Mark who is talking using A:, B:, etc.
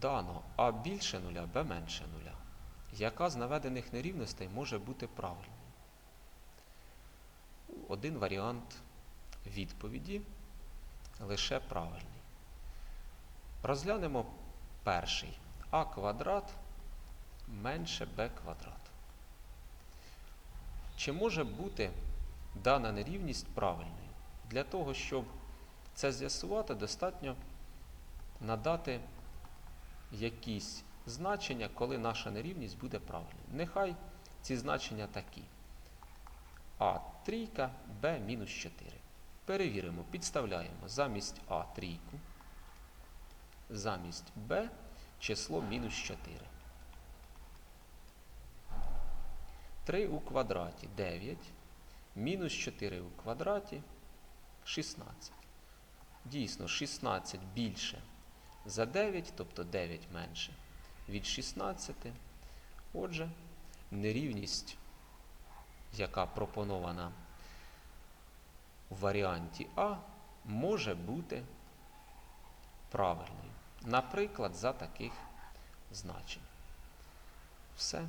A: дано А більше нуля, Б менше нуля. Яка з наведених нерівностей може бути правильною? Один варіант відповіді лише правильний. Розглянемо перший. А квадрат менше Б квадрат. Чи може бути дана нерівність правильною? Для того, щоб це з'ясувати, достатньо надати якісь значення, коли наша нерівність буде правильною. Нехай ці значення такі. А трійка, Б мінус 4. Перевіримо, підставляємо замість А трійку, замість Б число мінус 4. 3 у квадраті 9, мінус 4 у квадраті 16. Дійсно, 16 більше за 9, тобто 9 менше від 16. Отже, нерівність, яка пропонована в варіанті А, може бути правильною. Наприклад, за таких значень. Все.